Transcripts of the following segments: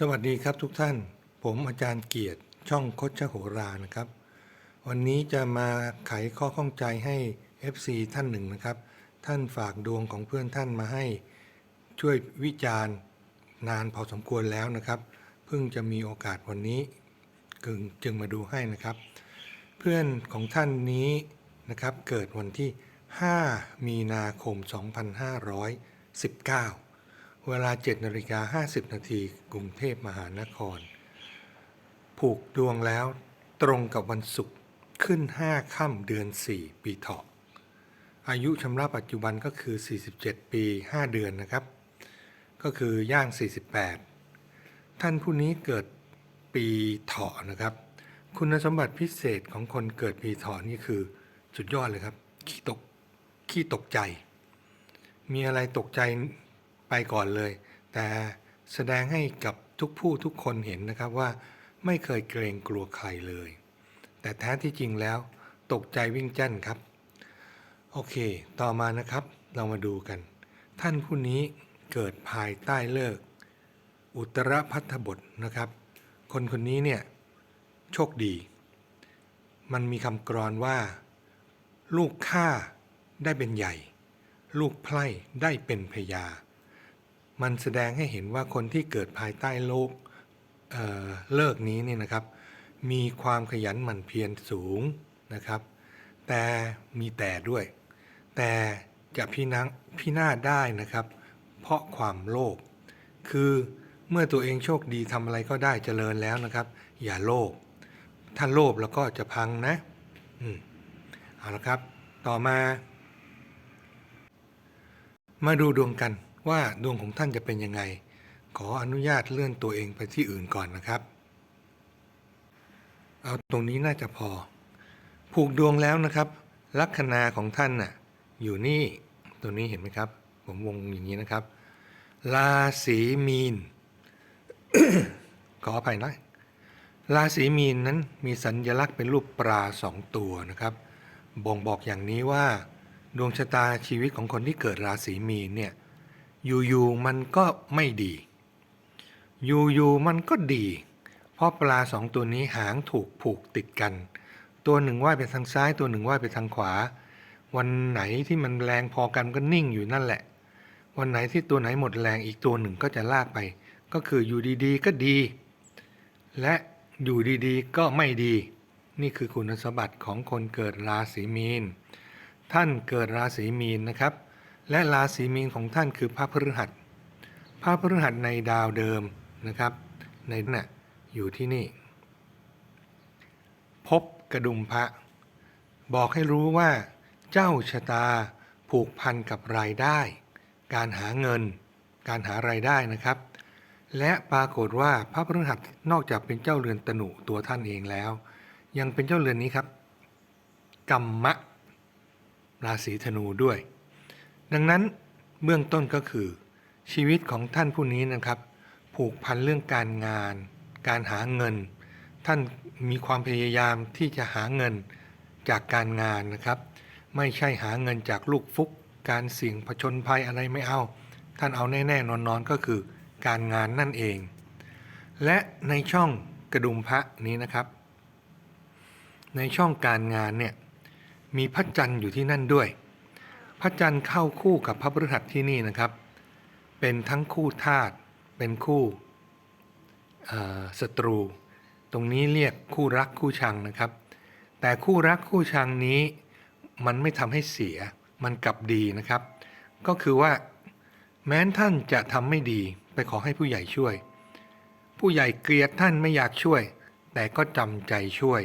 สวัสดีครับทุกท่าน ผมอาจารย์เกียรติช่องคดชโหรานะครับ วันนี้จะมาไขข้อข้องใจให้ FC ท่านหนึ่งนะครับ ท่านฝากดวงของเพื่อนท่านมาให้ช่วยวิจารณ์นานพอสมควรแล้วนะครับ เพิ่งจะมีโอกาสวันนี้จึงจึงมาดูให้นะครับ เพื่อนของท่านนี้นะครับเกิดวันที่ 5 มีนาคม 2519 เวลา7นาฬิกา50 นาทีกรุงเทพมหานคร ผูกดวงแล้วตรงกับวันศุกร์ขึ้น 5 ค่ำเดือน 4 ปีเถาะอายุชำระปัจจุบันก็คือ 47 ปี 5 เดือนนะครับ ก็คือย่าง 48 ท่านผู้นี้เกิดปีเถาะนะครับ คุณสมบัติพิเศษของคนเกิดปีเถาะนี่คือสุดยอดเลยครับ ขี้ตกขี้ตกใจ มีอะไรตกใจ ไปก่อนเลย แต่แสดงให้กับทุกผู้ทุกคนเห็นนะครับว่า ไม่เคยเกรงกลัวใครเลย แต่แท้ที่จริงแล้วตกใจวิ่งแจ้นครับ โอเค ต่อมานะครับเรามาดูกัน ท่านผู้นี้เกิดภายใต้เลิก อุตรพัทบทนะครับ คนคนนี้เนี่ยโชคดี มันมีคำกรอนว่า ลูกข้าได้เป็นใหญ่ ลูกไพร่ได้เป็นพญา มันแสดงให้เห็นว่าคนที่เกิดภายใต้โลกเเลิกนี้เนี่ยนะครับ มีความขยันหมั่นเพียรสูงนะครับ แต่มีแต่ด้วย แต่จะพินาศพินาศได้นะครับ เพราะความโลภคือเมื่อตัวเองโชคดีทำอะไรก็ได้เจริญแล้วนะครับ อย่าโลภถ้าโลภแล้วก็จะพังนะอืมเอาละครับ ต่อมา มาดูดวงกัน ว่าดวงของท่านจะเป็นยังไง ขออนุญาตเลื่อนตัวเองไปที่อื่นก่อนนะครับ เอาตรงนี้น่าจะพอ ผูกดวงแล้วนะครับ ลัคนาของท่านน่ะอยู่นี่ตัวนี้เห็นไหมครับ ผมวงอย่างนี้นะครับ ราศีมีน ขออภัยนะราศีมีนนั้นมีสัญลักษณ์เป็นรูปปลาสองตัวนะครับ บ่งบอกอย่างนี้ว่า ดวงชะตาชีวิตของคนที่เกิดราศีมีนเนี่ย อยู่ๆมันก็ไม่ดี อยู่ๆมันก็ดี เพราะปลาสองตัวนี้หางถูกผูกติดกัน ตัวหนึ่งว่ายไปทางซ้ายตัวหนึ่งว่ายไปทางขวา วันไหนที่มันแรงพอกันก็นิ่งอยู่นั่นแหละ วันไหนที่ตัวไหนหมดแรงอีกตัวหนึ่งก็จะลากไป ก็คืออยู่ดีๆก็ดี และอยู่ดีๆก็ไม่ดี นี่คือคุณสมบัติของคนเกิดราศีมีน ท่านเกิดราศีมีนนะครับ และราศีมีนของท่านคือพระพฤหัสพระพฤหัสในดาวเดิมนะครับ ในน่ะอยู่ที่นี่ พบกระดุมพระ บอกให้รู้ว่า เจ้าชะตาผูกพันกับรายได้ การหาเงิน การหารายได้นะครับ และปรากฏว่าพระพฤหัสนอกจากเป็นเจ้าเรือนตนุตัวท่านเองแล้ว ยังเป็นเจ้าเรือนนี้ครับกัมมะราศีธนูด้วย ดังนั้นเบื้องต้นก็คือ ชีวิตของท่านผู้นี้นะครับ ผูกพันเรื่องการงาน การหาเงิน ท่านมีความพยายามที่จะหาเงินจากการงานนะครับ ไม่ใช่หาเงินจากลูกฟุก การเสี่ยงผจญภัยอะไรไม่เอา ท่านเอาแน่ๆนอนๆก็คือ การงานนั่นเอง และในช่องกระดุมพระนี้นะครับ ในช่องการงานเนี่ยมีพระจันทร์อยู่ที่นั่นด้วย พระจันทร์เข้าคู่กับพระพฤหัสที่นี่นะครับ เป็นทั้งคู่ธาตุเป็นคู่ศัตรู ตรงนี้เรียกคู่รักคู่ชังนะครับ แต่คู่รักคู่ชังนี้มันไม่ทำให้เสียมันกลับดีนะครับ ก็คือว่าแม้นท่านจะทำไม่ดีไปขอให้ผู้ใหญ่ช่วย ผู้ใหญ่เกลียดท่านไม่อยากช่วย แต่ก็จำใจช่วย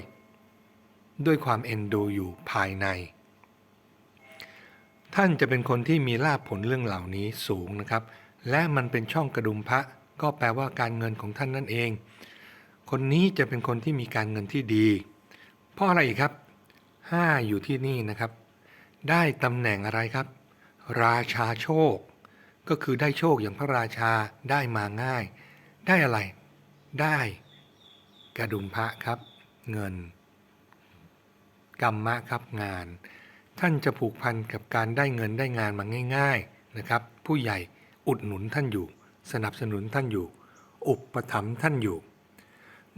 ด้วยความเอ็นดูอยู่ภายใน ท่านจะเป็นคนที่มีลาภผลเรื่องเหล่านี้สูงนะครับ และมันเป็นช่องกระดุมพระ ก็แปลว่าการเงินของท่านนั่นเอง คนนี้จะเป็นคนที่มีการเงินที่ดี เพราะอะไรครับห้าอยู่ที่นี่นะครับ ได้ตำแหน่งอะไรครับ ราชาโชค ก็คือได้โชคอย่างพระราชาได้มาง่าย ได้อะไร ได้กระดุมพระครับ เงินกรรมะครับงาน ท่านจะผูกพันกับการได้เงินได้งานมาง่าย ๆนะครับ ผู้ใหญ่อุดหนุนท่านอยู่ สนับสนุนท่านอยู่ อุปถัมภ์ท่านอยู่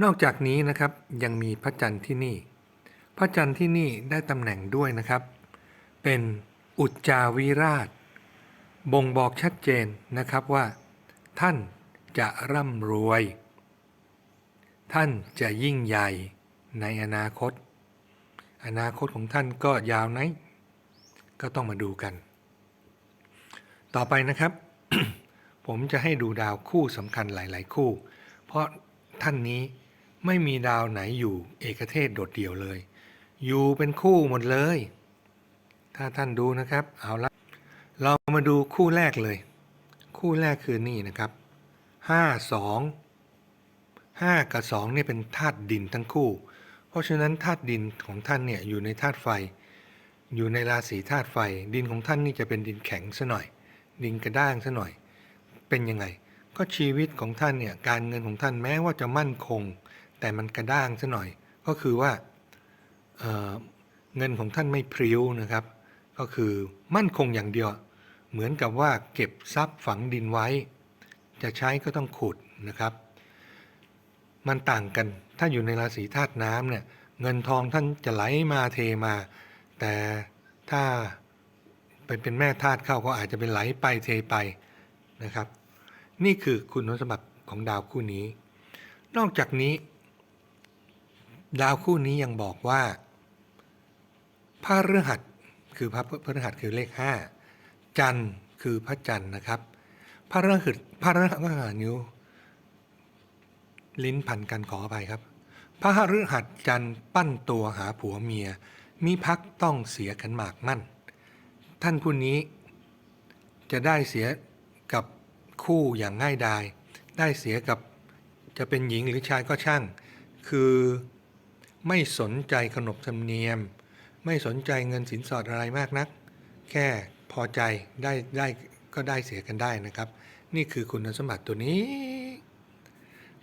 นอกจากนี้นะครับยังมีพระจันทร์ที่นี่ พระจันทร์ที่นี่ได้ตำแหน่งด้วยนะครับ เป็นอุจจาวิราช บ่งบอกชัดเจนนะครับว่า ท่านจะร่ำรวย ท่านจะยิ่งใหญ่ในอนาคต อนาคตของท่านก็ยาวไหนก็ต้องมาดูกัน ต่อไปนะครับ ผมจะให้ดูดาวคู่สำคัญหลาย ๆ คู่ เพราะท่านนี้ไม่มีดาวไหนอยู่เอกเทศโดดเดี่ยวเลย อยู่เป็นคู่หมดเลย ถ้าท่านดูนะครับ เอาละเรามาดูคู่แรกเลย คู่แรกคือนี่นะครับห้าสองห้ากับสองเนี่ยเป็นธาตุดินทั้งคู่ เพราะฉะนั้นธาตุดินของท่านเนี่ยอยู่ในธาตุไฟ อยู่ในราศีธาตุไฟ ดินของท่านนี่จะเป็นดินแข็งซะหน่อย ดินกระด้างซะหน่อย เป็นยังไง ก็ชีวิตของท่านเนี่ยการเงินของท่านแม้ว่าจะมั่นคง แต่มันกระด้างซะหน่อย ก็คือว่าเเงินของท่านไม่พริ้วนะครับ ก็คือมั่นคงอย่างเดียว เหมือนกับว่าเก็บทรัพย์ฝังดินไว้ จะใช้ก็ต้องขุดนะครับ มันต่างกัน ถ้าอยู่ในราศีธาตุน้ำเนี่ยเงินทองท่านจะไหลมาเทมา แต่ถ้าไปเป็นแม่ธาตุเข้าก็อาจจะเป็นไหลไปเทไปนะครับ นี่คือคุณสมบัติของดาวคู่นี้ นอกจากนี้ ดาวคู่นี้ยังบอกว่าพระฤหัสคือพระพฤหัสคือเลขห้าจันทร์คือพระจันทร์นะครับพระฤหัสพระฤหัสว่านิ้ว ลิ้นพันกันขออภัยครับ พระหฤหัสจันทร์ปั้นตัวหาผัวเมียมีพักต้องเสียขันหมากมั่น ท่านผู้นี้ จะได้เสียกับคู่อย่างง่ายดาย ได้เสียกับจะเป็นหญิงหรือชายก็ช่าง คือไม่สนใจขนบธรรมเนียม ไม่สนใจเงินสินสอดอะไรมากนัก แค่พอใจได้ได้ก็ได้เสียกันได้นะครับ นี่คือคุณสมบัติตัวนี้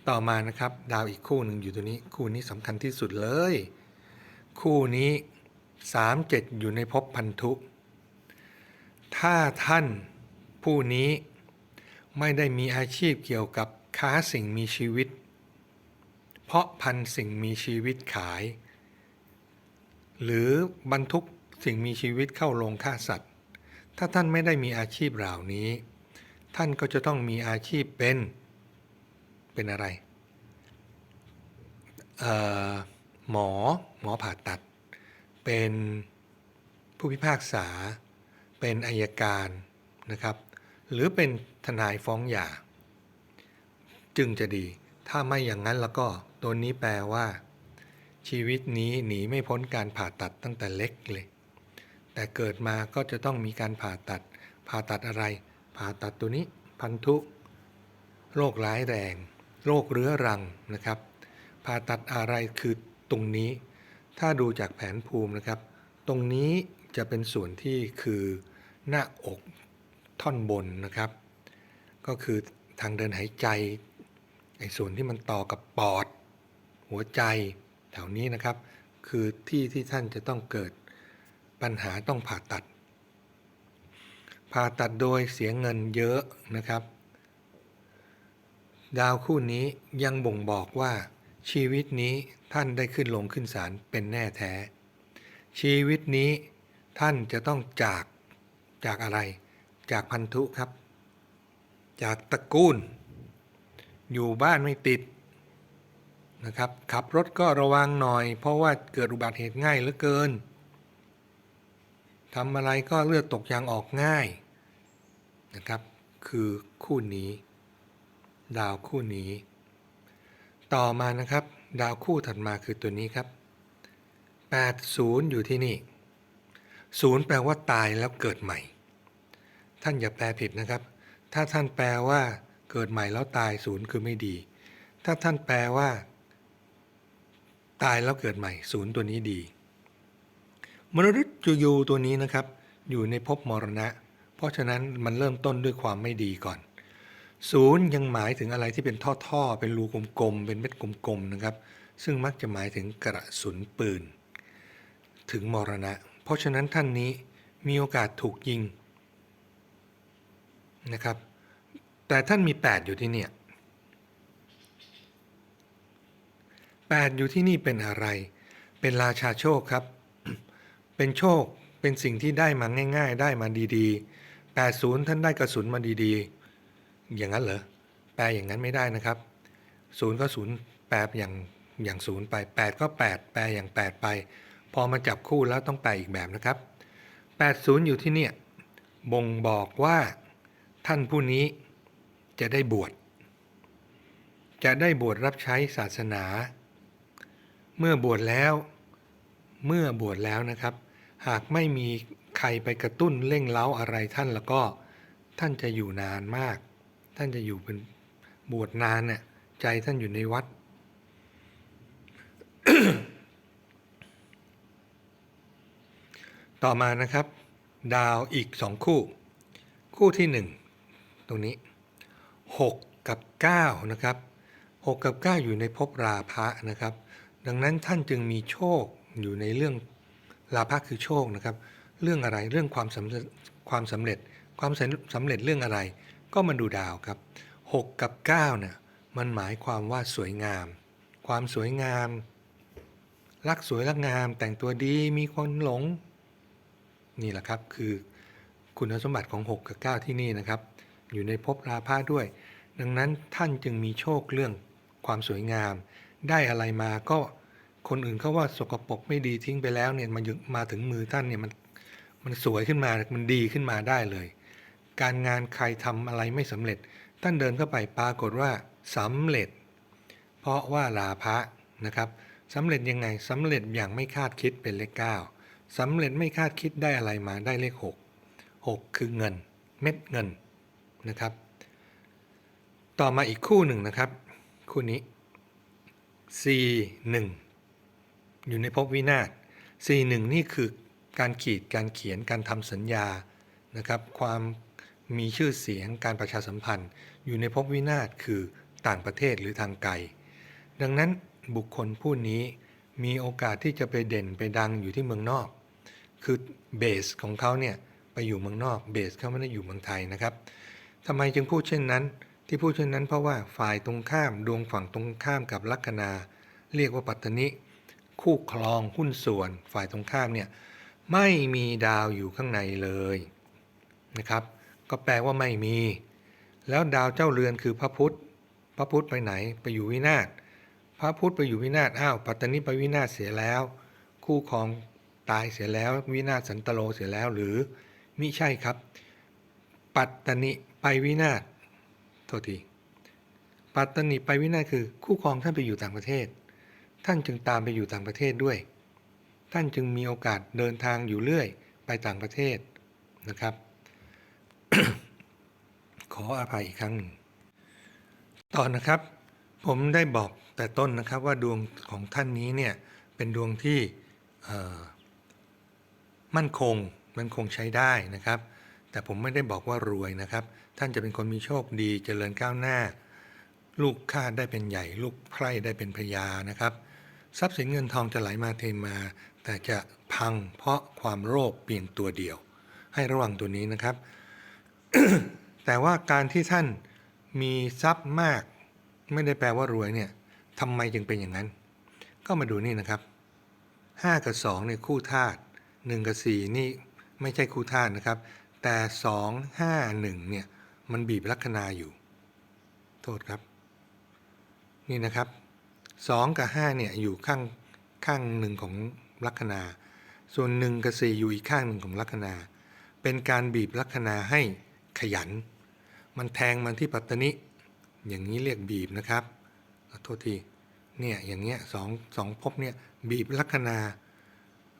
ต่อมานะครับดาวอีกคู่หนึ่งอยู่ตัวนี้คู่นี้สำคัญที่สุดเลย คู่นี้สามเจ็ดอยู่ในภพพันธุ ถ้าท่านผู้นี้ไม่ได้มีอาชีพเกี่ยวกับค้าสิ่งมีชีวิต เพราะพันธุสิ่งมีชีวิตขาย หรือบรรทุกสิ่งมีชีวิตเข้าโรงฆ่าสัตว์ ถ้าท่านไม่ได้มีอาชีพเหล่านี้ ท่านก็จะต้องมีอาชีพเป็น เป็นอะไรหมอหมอผ่าตัด เป็นผู้พิพากษา เป็นอายการนะครับ หรือเป็นทนายฟ้องหย่า จึงจะดี ถ้าไม่อย่างนั้นแล้วก็ตัวนี้แปลว่า ชีวิตนี้หนีไม่พ้นการผ่าตัดตั้งแต่เล็กเลย แต่เกิดมาก็จะต้องมีการผ่าตัด ผ่าตัดอะไร ผ่าตัดตัวนี้พันธุโรคร้ายแรง โรคเรื้อรังนะครับ ผ่าตัดอะไรคือตรงนี้ ถ้าดูจากแผนภูมินะครับ ตรงนี้จะเป็นส่วนที่คือหน้าอกท่อนบนนะครับ ก็คือทางเดินหายใจไอ้ส่วนที่มันต่อกับปอด หัวใจแถวนี้นะครับ คือที่ที่ท่านจะต้องเกิดปัญหาต้องผ่าตัด ผ่าตัดโดยเสียเงินเยอะนะครับ ดาวคู่นี้ยังบ่งบอกว่า ชีวิตนี้ท่านได้ขึ้นลงขึ้นศาลเป็นแน่แท้ ชีวิตนี้ท่านจะต้องจากจากอะไร จากพันธุครับ จากตระกูล อยู่บ้านไม่ติดนะครับขับรถก็ระวังหน่อย เพราะว่าเกิดอุบัติเหตุง่ายเหลือเกินทำอะไรก็เลือดตกยางออกง่ายนะครับ คือคู่นี้ ดาวคู่นี้ ต่อมานะครับ ดาวคู่ถัดมาคือตัวนี้ครับ 80 อยู่ที่นี่ 0 แปลว่าตายแล้วเกิดใหม่ ท่านอย่าแปลผิดนะครับ ถ้าท่านแปลว่าเกิดใหม่แล้วตายศูนย์คือไม่ดี ถ้าท่านแปลว่า ตายแล้วเกิดใหม่ศูนย์ตัวนี้ดีมรฤตยูตัวนี้นะครับ อยู่ในภพมรณะ เพราะฉะนั้นมันเริ่มต้นด้วยความไม่ดีก่อน ศูนย์ยังหมายถึงอะไรที่เป็นท่อๆ เป็นรูกลมๆ เป็นเม็ดกลมๆ นะครับ ซึ่งมักจะหมายถึงกระสุนปืน ถึงมรณะ เพราะฉะนั้นท่านนี้มีโอกาสถูกยิงนะครับ แต่ท่านมี 8 อยู่ที่เนี่ย8อยู่ที่นี่เป็นอะไร เป็นราชาโชคครับ เป็นโชค เป็นสิ่งที่ได้มาง่าย ๆ ได้มาดีๆ80ท่านได้กระสุนมาดีๆ อย่างนั้นเหรอแปลอย่างนั้นไม่ได้นะครับศูนย์ก็ศูนย์แปลอย่างอย่างศูนย์ไป8ก็8แปลอย่าง8ไป พอมาจับคู่แล้วต้องแปลอีกแบบนะครับ80อยู่ที่เนี่ยบ่งบอกว่าท่านผู้นี้จะได้บวชจะได้บวชรับใช้ศาสนา เมื่อบวชแล้วเมื่อบวชแล้วนะครับ หากไม่มีใครไปกระตุ้นเร่งเล้าอะไรท่านแล้วก็ท่านจะอยู่นานมาก ท่านจะอยู่เป็นบวชนานเนี่ยใจท่านอยู่ในวัด ต่อมานะครับ ดาวอีกสองคู่ คู่ที่หนึ่งตรงนี้6กับ9นะครับ6กับ9อยู่ในภพราพะนะครับ ดังนั้นท่านจึงมีโชคอยู่ในเรื่องราพะคือโชคนะครับ เรื่องอะไรเรื่องความสำเร็จความสำเร็จความสำเร็จเรื่องอะไร ก็มาดูดาวครับ 6 กับ9เนี่ยมันหมายความว่าสวยงาม ความสวยงาม รักสวยรักงาม แต่งตัวดีมีคนหลง นี่แหละครับคือคุณสมบัติของ 6 กับ 9 ที่นี่นะครับ อยู่ในภพราพะด้วย ดังนั้นท่านจึงมีโชคเรื่องความสวยงาม ได้อะไรมาก็คนอื่นเขาว่าสกปรกไม่ดีทิ้งไปแล้วเนี่ยมายึมาถึงมือท่านเนี่ยมันมันสวยขึ้นมา มันดีขึ้นมาได้เลย การงานใครทำอะไรไม่สำเร็จ ท่านเดินเข้าไปปรากฏว่าสำเร็จ เพราะว่าลาภะนะครับสำเร็จยังไงสำเร็จอย่างไม่คาดคิดเป็นเลขเก้าสำเร็จไม่คาดคิดได้อะไรมาได้เลขหกหกคือเงิน เม็ดเงินนะครับ ต่อมาอีกคู่หนึ่งนะครับ คู่นี้ C 1 อยู่ในภพวินาศ C 1 นี่คือการขีดการเขียนการทำสัญญานะครับ ความ มีชื่อเสียงการประชาสัมพันธ์ อยู่ในภพวินาศคือต่างประเทศหรือทางไกล ดังนั้นบุคคลผู้นี้มีโอกาสที่จะไปเด่นไปดังอยู่ที่เมืองนอก คือเบสของเขาเนี่ยไปอยู่เมืองนอกเบสเขาไม่ได้อยู่เมืองไทยนะครับทำไมจึงพูดเช่นนั้น ที่พูดเช่นนั้นเพราะว่าฝ่ายตรงข้ามดวงฝั่งตรงข้ามกับลัคนา เรียกว่าปัตตนิคู่ครองหุ้นส่วนฝ่ายตรงข้ามเนี่ยไม่มีดาวอยู่ข้างในเลยนะครับ ก็แปลว่าไม่มี แล้วดาวเจ้าเรือนคือพระพุธ พระพุธไปไหน ไปอยู่วินาศ พระพุธไปอยู่วินาศ อ้าว ปัตตนิไปวินาศเสียแล้ว คู่ครองตายเสียแล้ว วินาศสันตโลเสียแล้วหรือมิใช่ครับ ปัตตนิไปวินาศโทษทีปัตตนิไปวินาศคือ คู่ครองท่านไปอยู่ต่างประเทศ ท่านจึงตามไปอยู่ต่างประเทศด้วย ท่านจึงมีโอกาสเดินทางอยู่เรื่อยไปต่างประเทศนะครับ ขออภัยอีกครั้งหนึ่งต่อนะครับ ผมได้บอกแต่ต้นนะครับว่าดวงของท่านนี้เนี่ยเป็นดวงที่มั่นคงมันคงใช้ได้นะครับ แต่ผมไม่ได้บอกว่ารวยนะครับ ท่านจะเป็นคนมีโชคดีเจริญก้าวหน้า ลูกข้าได้เป็นใหญ่ ลูกไพร่ได้เป็นพญานะครับทรัพย์สินเงินทองจะไหลมาเทมา แต่จะพังเพราะความโลภเพียงตัวเดียว ให้ระวังตัวนี้นะครับ แต่ว่าการที่ท่านมีทรัพย์มาก ไม่ได้แปลว่ารวยเนี่ยทำไมจึงเป็นอย่างนั้น ก็มาดูนี่นะครับ 5 กับ2เนี่ยคู่ธาตุ1กับ 4 นี่ไม่ใช่คู่ธาตุนะครับ แต่ 2 5 1เนี่ยมันบีบลัคนาอยู่ โทษครับ นี่นะครับ 2 กับ 5เนี่ยอยู่ข้างข้างหนึ่งของลัคนา ส่วน 1 กับ 4 อยู่อีกข้างหนึ่งของลัคนา เป็นการบีบลัคนาให้ขยัน มันแทงมันที่ปัตตนิ อย่างนี้เรียกบีบนะครับขอโทษที เนี่ยอย่างเงี้ยสองสองภพเนี่ยบีบลัคนา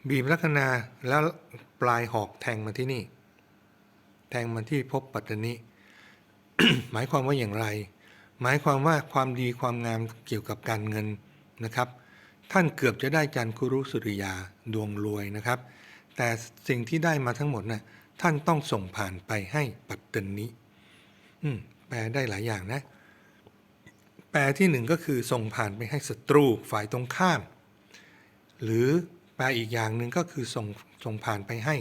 บีบลัคนาแล้วปลายหอกแทงมาที่นี่ แทงมาที่ภพปัตตนิ หมายความว่าอย่างไร หมายความว่าความดีความงามเกี่ยวกับการเงินนะครับ ท่านเกือบจะได้จันคุรุสุริยาดวงรวยนะครับ แต่สิ่งที่ได้มาทั้งหมดนะ่ะท่านต้องส่งผ่านไปให้ปัตตนิ อืมแปลได้หลายอย่างนะ แปลที่หนึ่งก็คือส่งผ่านไปให้ศัตรูฝ่ายตรงข้าม หรือแปลอีกอย่างหนึ่งก็คือส่งส่งผ่านไปให้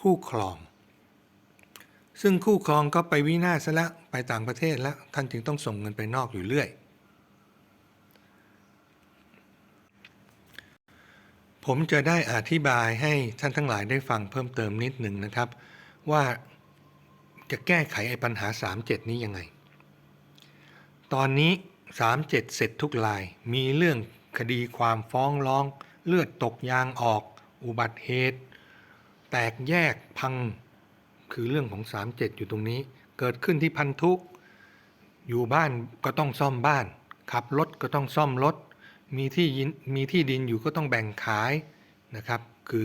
คู่ครอง ซึ่งคู่ครองก็ไปวินาศซะล้วไปต่างประเทศแล้วท่านจึงต้องส่งเงินไปนอกอยู่เรื่อย ผมจะได้อธิบายให้ท่านทั้งหลายได้ฟังเพิ่มเติมนิดหนึ่งนะครับ ว่า จะแก้ไขไอ้ปัญหา 37 นี้ยังไง ตอนนี้ 37 เสร็จทุกราย มีเรื่องคดีความฟ้องร้อง เลือดตกยางออก อุบัติเหตุ แตกแยกพัง คือเรื่องของ 37 อยู่ตรงนี้ เกิดขึ้นที่พันธุอยู่บ้านก็ต้องซ่อมบ้าน ขับรถก็ต้องซ่อมรถ มีที่มีที่ดินอยู่ก็ต้องแบ่งขายนะครับ คือ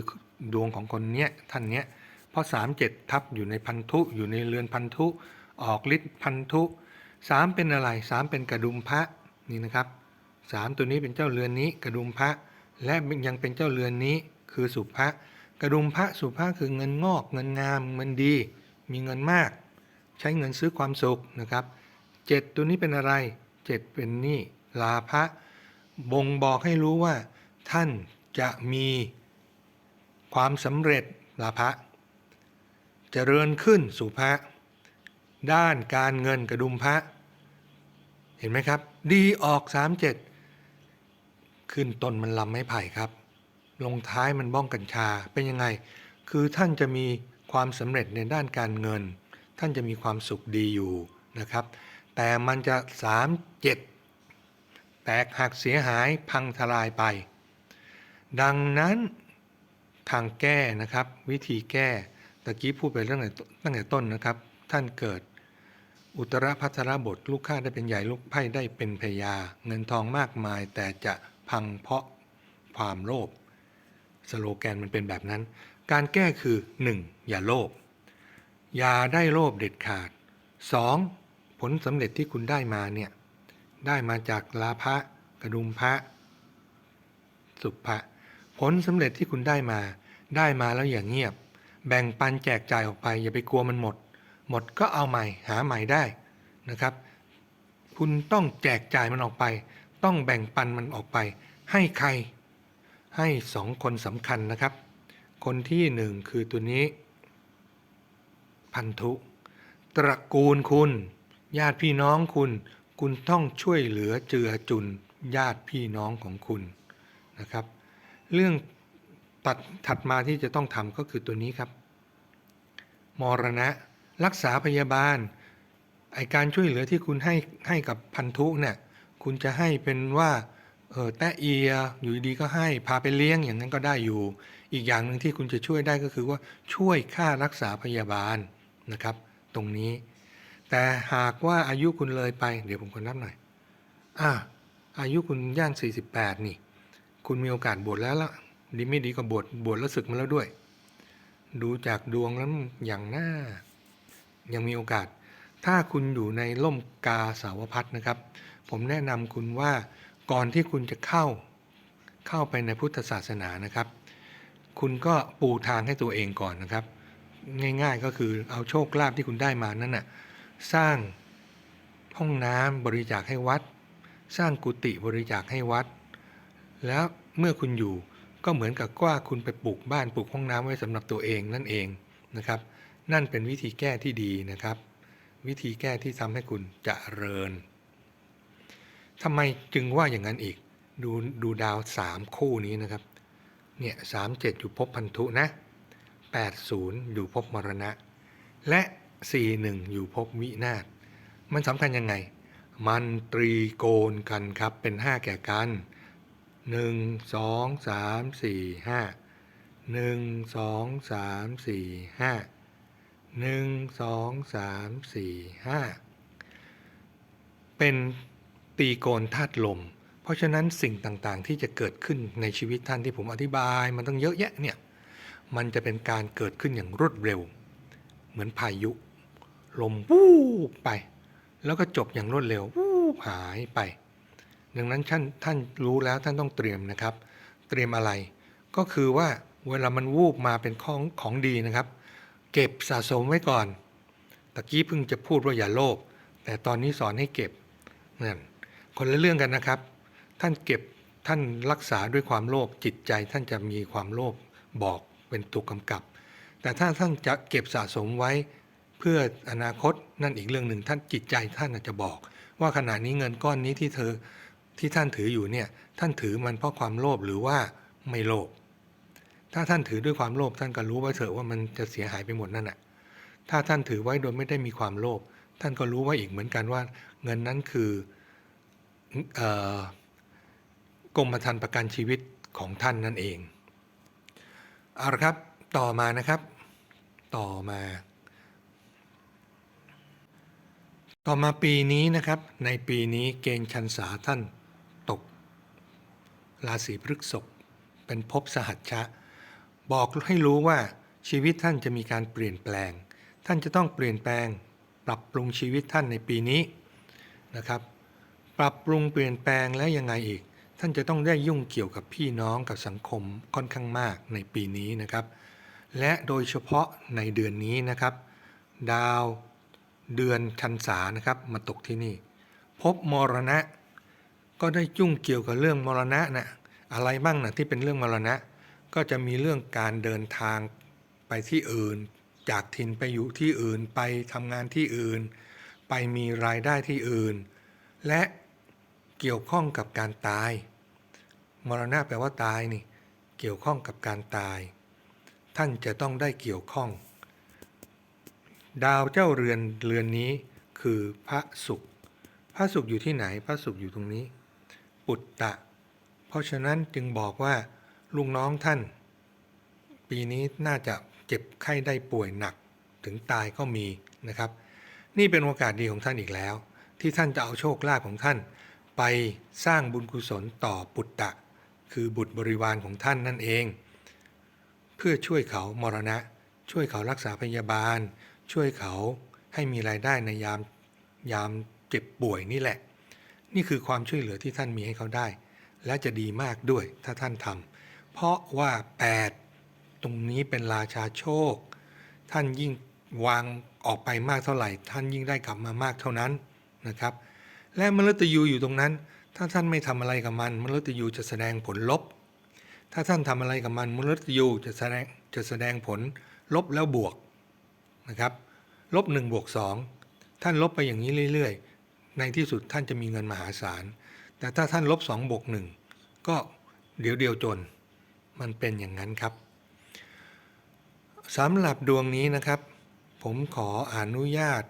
ดวงของคนเนี้ยท่านเนี้ย เพราะ37ทับอยู่ในพันธุอยู่ในเรือนพันธุ ออกฤทธิ์พันธุสามเป็นอะไรสามเป็นกระดุมพระนี่นะครับสามตัวนี้เป็นเจ้าเรือนนี้กระดุมพระและยังเป็นเจ้าเรือนนี้คือสุภะกระดุมพระสุภะคือเงินงอก เงินงามเงินดี มีเงินมาก ใช้เงินซื้อความสุขนะครับเจ็ดตัวนี้เป็นอะไรเจ็ดเป็นหนี่ลาภะบ่งบอกให้รู้ว่า ท่านจะมีความสำเร็จลาภะ เจริญขึ้นสุภะด้านการเงินกระดุมพระ เห็นไหมครับ ดีออก 37 ขึ้นต้นมันลำไม้ไผ่ครับ ลงท้ายมันบ้องกัญชาเป็นยังไง คือท่านจะมีความสำเร็จในด้านการเงิน ท่านจะมีความสุขดีอยู่นะครับ แต่มันจะ 37 แตกหักเสียหายพังทลายไป ดังนั้นทางแก้นะครับ วิธีแก้ ตะกี้พูดไปเรื่องตั้งแต่ต้นนะครับ ท่านเกิด อุตรพัทรบทลูกข้าได้เป็นใหญ่ลูกไพ่ได้เป็นพยา เงินทองมากมาย แต่จะพังเพราะความโลภสโลแกนมันเป็นแบบนั้น การแก้คือ 1. อย่าโลภอย่าได้โลภเด็ดขาด 2. ผลสำเร็จที่คุณได้มาเนี่ยได้มาจากลาภะกระดุมพระ สุภะผลสำเร็จที่คุณได้มา ได้มาแล้วอย่างเงียบ แบ่งปันแจกจ่ายออกไป อย่าไปกลัวมันหมด หมดก็เอาใหม่หาใหม่ได้นะครับ คุณต้องแจกจ่ายมันออกไป ต้องแบ่งปันมันออกไป ให้ใคร ให้สองคนสำคัญนะครับ คนที่หนึ่งคือตัวนี้ พันธุ ตระกูลคุณ ญาติพี่น้องคุณ คุณต้องช่วยเหลือเจือจุนญาติพี่น้องของคุณนะครับ เรื่อง ตัดถัดมาที่จะต้องทำก็คือตัวนี้ครับ มรณะ รักษาพยาบาลไอการช่วยเหลือที่คุณให้ให้กับพันธุเนี่ยคุณจะให้เป็นว่าเออแตะเอียอยู่ดีก็ให้พาไปเลี้ยงอย่างนั้นก็ได้อยู่ อีกอย่างหนึ่งที่คุณจะช่วยได้ก็คือว่าช่วยค่ารักษาพยาบาลนะครับ ตรงนี้ แต่หากว่าอายุคุณเลยไป เดี๋ยวผมขอนับหน่อยอ่าอายุคุณย่าง 48 นี่ คุณมีโอกาสบวชแล้วละ ดีไม่ดีก็บวชบวชแล้วศึกมาแล้วด้วย ดูจากดวงแล้วอย่างหน้า ยังมีโอกาส ถ้าคุณอยู่ในล่มกาสาวพัดนะครับ ผมแนะนำคุณว่าก่อนที่คุณจะเข้าเข้าไปในพุทธศาสนานะครับ คุณก็ปูทางให้ตัวเองก่อนนะครับ ง่ายๆก็คือเอาโชคลาภที่คุณได้มานั้นน่ะสร้างห้องน้ำบริจาคให้วัด สร้างกุฏิบริจาคให้วัด แล้วเมื่อคุณอยู่ ก็เหมือนกับว่าคุณไปปลูกบ้านปลูกห้องน้ำไว้สำหรับตัวเองนั่นเองนะครับ นั่นเป็นวิธีแก้ที่ดีนะครับ วิธีแก้ที่ทำให้คุณจเจริญทำไมจึงว่าอย่างนั้นอีก ดูดูดาวสามคู่นี้นะครับ เนี่ยสามเจ็ดอยู่ภพพันธุนะแปดศูนย์อยู่ภพมรณะ และสี่หนึ่งอยู่ภพวินาศมันสำคัญยังไง มันตรีโกณกันครับเป็นห้าแก่กัน หนึ่งสองสามสี่ห้าหนึ่งสองสามสี่ห้าหนึ่งสองสามสี่ห้าเป็นตีโกนธาตุลม เพราะฉะนั้นสิ่งต่างๆ ที่จะเกิดขึ้นในชีวิตท่านที่ผมอธิบายมันต้องเยอะแยะเนี่ยมันจะเป็นการเกิดขึ้นอย่างรวดเร็ว เหมือนพายุ ลมวูบไป แล้วก็จบอย่างรวดเร็ววูบหายไป ดังนั้นท่านท่านรู้แล้วท่านต้องเตรียมนะครับ เตรียมอะไร ก็คือว่าเวลามันวูบมาเป็นของของดีนะครับ เก็บสะสมไว้ก่อนตะกี้เพิ่งจะพูดว่าอย่าโลภแต่ตอนนี้สอนให้เก็บนั่นคนละเรื่องกันนะครับ ท่านเก็บท่านรักษาด้วยความโลภจิตใจท่านจะมีความโลภบอกเป็นตัวกำกับ แต่ถ้าท่านจะเก็บสะสมไว้เพื่ออนาคตนั่นอีกเรื่องหนึ่งท่านจิตใจท่านอาจจะบอก ว่าขณะนี้เงินก้อนนี้ที่เธอ ที่ท่านถืออยู่เนี่ยท่านถือมันเพราะความโลภหรือว่าไม่โลภถ้าท่านถือด้วยความโลภท่านก็รู้ไว้เถอะว่ามันจะเสียหายไปหมดนั่นแหะถ้าท่านถือไว้โดยไม่ได้มีความโลภท่านก็รู้ไว้อีกเหมือนกันว่า เงินนั้นคืออกรมธรรม์ประกันชีวิตของท่านนั่นเองเอาละครับต่อมานะครับ ต่อมา ต่อมาปีนี้นะครับ ในปีนี้เกณฑ์ชันษาท่าน ราศีพฤษภเป็นภพสหัชชะ บอกให้รู้ว่าชีวิตท่านจะมีการเปลี่ยนแปลง ท่านจะต้องเปลี่ยนแปลง ปรับปรุงชีวิตท่านในปีนี้นะครับ ปรับปรุงเปลี่ยนแปลงแล้วยังไงอีก ท่านจะต้องได้ยุ่งเกี่ยวกับพี่น้องกับสังคมค่อนข้างมากในปีนี้นะครับ และโดยเฉพาะในเดือนนี้นะครับ ดาวเดือนชันษานะครับมาตกที่นี่ พบมรณะ ก็ได้ยุ่งเกี่ยวกับเรื่องมรณะนะอะไรบ้างนะที่เป็นเรื่องมรณะ ก็จะมีเรื่องการเดินทางไปที่อื่น จากถิ่นไปอยู่ที่อื่นไปทำงานที่อื่น ไปมีรายได้ที่อื่น และเกี่ยวข้องกับการตาย มรณะแปลว่าตายนี่เกี่ยวข้องกับการตาย ท่านจะต้องได้เกี่ยวข้อง ดาวเจ้าเรือนเรือนนี้คือพระศุกร์พระศุกร์อยู่ที่ไหน พระศุกร์อยู่ตรงนี้ ปุตตะ เพราะฉะนั้นจึงบอกว่าลุงน้องท่าน ปีนี้น่าจะเจ็บไข้ได้ป่วยหนักถึงตายก็มีนะครับ นี่เป็นโอกาสดีของท่านอีกแล้ว ที่ท่านจะเอาโชคลาภของท่าน ไปสร้างบุญกุศลต่อปุตตะ คือบุตรบริวารของท่านนั่นเอง เพื่อช่วยเขามรณะ ช่วยเขารักษาพยาบาล ช่วยเขาให้มีรายได้ในยามยามเจ็บป่วยนี่แหละ นี่คือความช่วยเหลือที่ท่านมีให้เขาได้ และจะดีมากด้วยถ้าท่านทำเพราะว่า 8 ตรงนี้เป็นราชาโชค ท่านยิ่งวางออกไปมากเท่าไหร่ ท่านยิ่งได้กลับมามากเท่านั้นนะครับ และมฤตยูอยู่ตรงนั้น ถ้าท่านไม่ทำอะไรกับมันมฤตยูจะแสดงผลลบ ถ้าท่านทำอะไรกับมันมฤตยูจะแสดงจะแสดงผลลบแล้วบวกนะครับลบ1บวก2ท่านลบไปอย่างนี้เรื่อยๆ ในที่สุดท่านจะมีเงินมหาศาล แต่ถ้าท่านลบ2บวก1ก็เดี๋ยวเดียวจน มันเป็นอย่างนั้นครับสำหรับดวงนี้นะครับ ผมขออนุญาต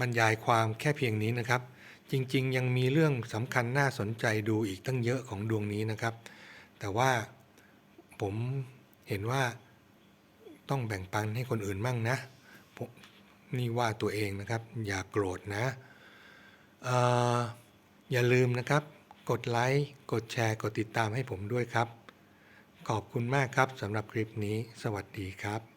บรรยายความแค่เพียงนี้นะครับ จริงๆ ยังมีเรื่องสำคัญน่าสนใจดูอีกตั้งเยอะของดวงนี้นะครับ แต่ว่าผมเห็นว่าต้องแบ่งปันให้คนอื่นมั่งนะ นี่ว่าตัวเองนะครับ อย่าโกรธนะอออย่าลืมนะครับ กดไลค์กดแชร์ กดติดตามให้ผมด้วยครับ ขอบคุณมากครับสำหรับคลิปนี้ สวัสดีครับ